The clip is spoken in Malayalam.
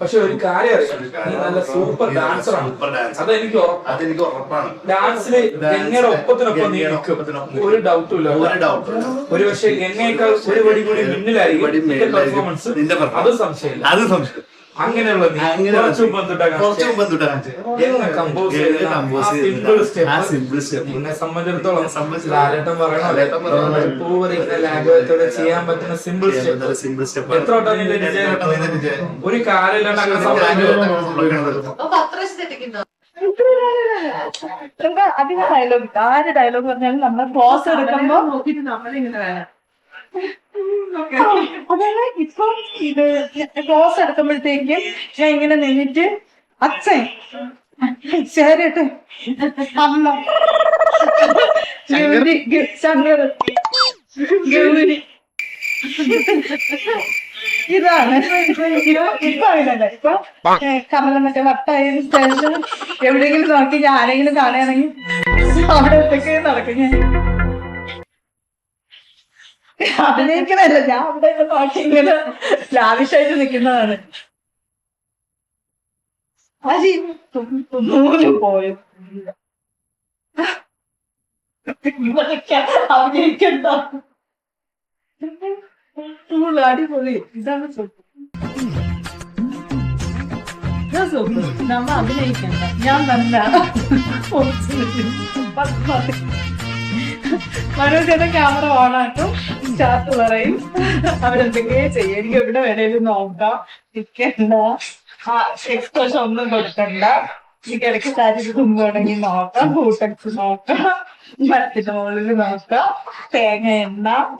പക്ഷെ ഒരു കാര്യം അറിയാം. നല്ല സൂപ്പർ ഡാൻസർ ആണ്. അതെനിക്ക് അതെനിക്ക് ഉറപ്പാണ്. ഡാൻസിൽ ഗംഗയുടെ ഒപ്പത്തിനൊപ്പം നീ നിൽക്കും? ഒരു ഡൗട്ടും ഇല്ല. ഒരു ഡൗട്ട് ഒരു പക്ഷെ ഗംഗയേക്കാൾ ഒരു പടി കൂടി മുന്നിലായിരിക്കും പെർഫോമൻസ് അത് സംശയമില്ല. അത് സംശയം അങ്ങനെയുള്ള നീ അങ്ങനെ കുറച്ച് മുമ്പ് എന്തുട്ടാ കുറച്ച് കാണിച്ചേ? മുമ്പ് എന്തുട്ടാ കാണിച്ചേ? ഗംഗ compose ഗംഗ ചെയ്ത compose ആ ചെയ്ത simple step. ആ simple step. നിന്നെ സംബന്ധിച്ചിടത്തോളം സംബന്ധിച്ചിടത്തോളം ലാലേട്ടൻ പറയണ ലാലേട്ടൻ പറയണ പോലെ പൂവറിക്കുന്ന ലാഘവത്തോടെ ചെയ്യാൻ പറ്റുന്ന സിമ്പിൾ സ്റ്റെപ്പ് സിമ്പിൾ സ്റ്റെപ്പ്. എത്ര? ഒരു കാലില്ലാണ്ട് അങ്ങനെ? സംഭവിക്കണത്. നമുക്ക് അധികം ഡയലോഗ് ആര് ഡയലോഗ് പറഞ്ഞാലും നമ്മൾ ക്ലോസ് എടുക്കുമ്പോ അതായത് ഇപ്പൊ ഇത് ക്ലോസ് എടുക്കുമ്പോഴത്തേക്കും ഞാൻ ഇങ്ങനെ നിന്നിട്ട് അച്ഛൻ ഇതാണ്. ഇപ്പൊ അങ്ങനല്ല. ഇപ്പൊ ഏ, മറ്റേ വട്ടായ എവിടെയെങ്കിലും നോക്കി ഞാൻ ആരെങ്കിലും കാണുകയാണെങ്കിൽ അവിടെ ഒറ്റയ്ക്ക് നടക്കും ഞാൻ. അഭിനയിക്കണല്ല ഞാൻ അവിടെ ഇങ്ങനെ ലാവിഷായിട്ട് നിൽക്കുന്നതാണ്. അജി നൂൽ പോയി? അഭിനയിക്കണ്ട? അടിപൊളി. ഇതാണ് സ്വപ്നം. ഞാൻ സ്വപ്നം. നമ്മ അഭിനയിക്കണ്ട. ഞാൻ തന്നെ മനോജയുടെ ക്യാമറ ഓൺ സ്റ്റാർട്ട് പറയും. അവരെന്തെങ്കിലും ചെയ്യും. എനിക്ക് എവിടെ വേണേലും നോക്കാം. നിൽക്കണ്ട ആ എക്സ്പ്രഷൻ ഒന്നും കൊടുക്കണ്ട. എനിക്ക് ഇടയ്ക്ക് കാര്യം തുമ്പുണ്ടെങ്കിൽ നോക്കാം. കൂട്ടക്സ് നോക്കാം. മരത്തിന്റെ മുകളിൽ നോക്കാം. തേങ്ങ എണ്ണ.